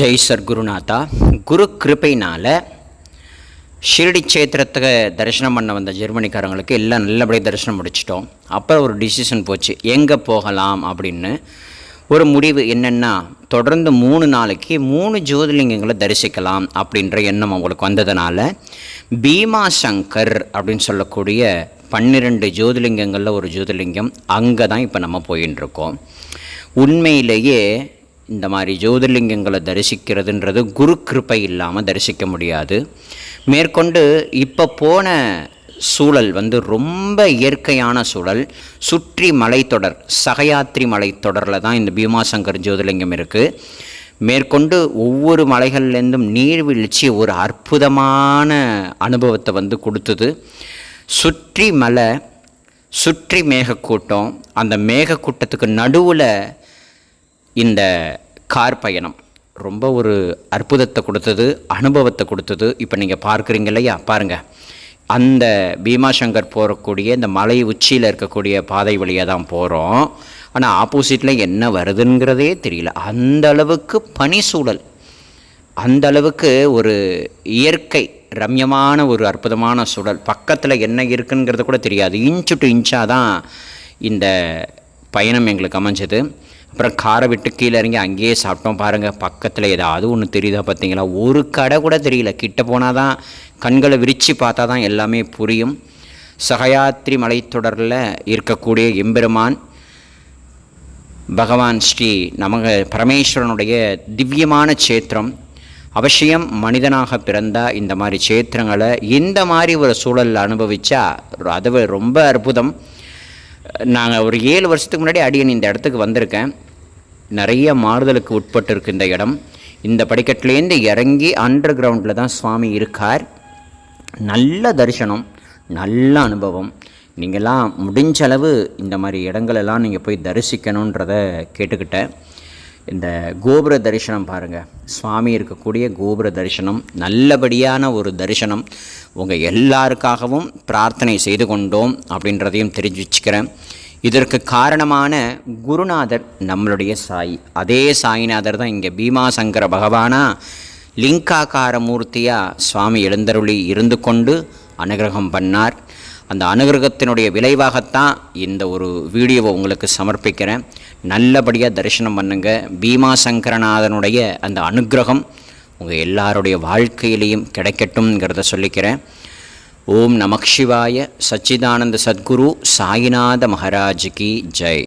ஜெய் சர்க்குருநாதா. குரு கிருப்பைனால் ஷிரடி சேத்திரத்தை தரிசனம் பண்ண வந்த ஜெர்மனிக்காரங்களுக்கு எல்லாம் நல்லபடியாக தரிசனம் முடிச்சிட்டோம். அப்புறம் ஒரு டிசிஷன் போச்சு. எங்கே போகலாம் அப்படின்னு. ஒரு முடிவு என்னென்னா தொடர்ந்து மூணு நாளைக்கு மூணு ஜோதிலிங்கங்களை தரிசிக்கலாம் அப்படின்ற எண்ணம் அவங்களுக்கு வந்ததுனால பீமா சங்கர் அப்படின்னு சொல்லக்கூடிய பன்னிரெண்டு ஜோதிலிங்கங்களில் ஒரு ஜோதிலிங்கம் அங்கே தான் இப்போ நம்ம போயின்னு இருக்கோம் உண்மையிலேயே இந்த மாதிரி ஜோதிர்லிங்கங்களை தரிசிக்கிறதுன்றது குரு கிருப்பை இல்லாமல் தரிசிக்க முடியாது. மேற்கொண்டு இப்போ போன சூழல் வந்து ரொம்ப இயற்கையான சூழல். சுற்றி மலைத்தொடர் சகயாத்ரி மலைத்தொடரில் தான் இந்த பீமாசங்கர் ஜோதிர்லிங்கம் இருக்குது மேற்கொண்டு ஒவ்வொரு மலைகள்லேருந்தும் நீர்வீழ்ச்சி ஒரு அற்புதமான அனுபவத்தை வந்து கொடுத்தது. சுற்றி மலை சுற்றி மேகக்கூட்டம் அந்த மேகக்கூட்டத்துக்கு நடுவில் இந்த கார் பயணம் ரொம்ப ஒரு அற்புதத்தை கொடுத்தது அனுபவத்தை கொடுத்தது. இப்போ நீங்கள் பார்க்குறீங்க இல்லையா? பாருங்கள் அந்த பீமாசங்கர் போகக்கூடிய இந்த மலை உச்சியில் இருக்கக்கூடிய பாதை வழியாக தான் போகிறோம் ஆனால் ஆப்போசிட்டில் என்ன வருதுங்கிறதே தெரியல. அந்த அளவுக்கு பனி சூழல். அந்த அளவுக்கு ஒரு இயற்கை ரம்யமான ஒரு அற்புதமான சூழல். பக்கத்தில் என்ன இருக்குங்கிறது கூட தெரியாது. இன்ச்சு டு இன்ச்சாக தான் இந்த பயணம் எங்களுக்கு அமைஞ்சது. அப்புறம் காரை விட்டு கீழே இறங்கி அங்கேயே சாப்பிட்டோம் பாருங்கள் பக்கத்தில் ஏதாவது ஒன்று தெரியுதா பார்த்தீங்களா? ஒரு கடை கூட தெரியல. கிட்ட போனால் தான் கண்களை விரித்து பார்த்தா தான் எல்லாமே புரியும். சகயாத்ரி மலைத்தொடரில் இருக்கக்கூடிய எம்பெருமான் பகவான் ஸ்ரீ நமக பரமேஸ்வரனுடைய திவ்யமான சேத்திரம். அவசியம் மனிதனாக பிறந்தால் இந்த மாதிரி சேத்திரங்களை இந்த மாதிரி ஒரு சூழலில் அனுபவித்தா அது ரொம்ப அற்புதம். நாங்கள் ஒரு ஏழு வருஷத்துக்கு முன்னாடி அடியன் இந்த இடத்துக்கு வந்திருக்கேன். நிறைய மாறுதலுக்கு உட்பட்டு இருக்கு இந்த இடம். இந்த படிக்கட்டுலேருந்து இறங்கி அண்டர் கிரவுண்டில் தான் சுவாமி இருக்கார். நல்ல தரிசனம் நல்ல அனுபவம். நீங்கள்லாம் முடிஞ்ச அளவு இந்த மாதிரி இடங்களெல்லாம் நீங்கள் போய் தரிசிக்கணுன்றத கேட்டுக்கிட்டேன். இந்த கோபுர தரிசனம் பாருங்கள் சுவாமி இருக்கக்கூடிய கோபுர தரிசனம் நல்லபடியான ஒரு தரிசனம். உங்கள் எல்லாருக்காகவும் பிரார்த்தனை செய்து கொண்டோம் அப்படின்றதையும் தெரிஞ்சு வச்சுக்கிறேன் இதற்கு காரணமான குருநாதர் நம்மளுடைய சாய். அதே சாய்நாதர் தான் இங்கே பீமாசங்கர பகவானா. லிங்காக்கார மூர்த்தியாக சுவாமி எழுந்தருளி இருந்து கொண்டு அனுகிரகம் பண்ணார். அந்த அனுகிரகத்தினுடைய விளைவாகத்தான் இந்த ஒரு வீடியோவை உங்களுக்கு சமர்ப்பிக்கிறேன். நல்லபடியாக தரிசனம் பண்ணுங்கள் பீமாசங்கரநாதனுடைய அந்த அனுகிரகம் உங்கள் எல்லாருடைய வாழ்க்கையிலையும் கிடைக்கட்டும்ங்கிறத சொல்லிக்கிறேன். ஓம் நமக்ஷிவாய சச்சிதானந்த சத்குரு சாயிநாத மகாராஜ் கி ஜெய்.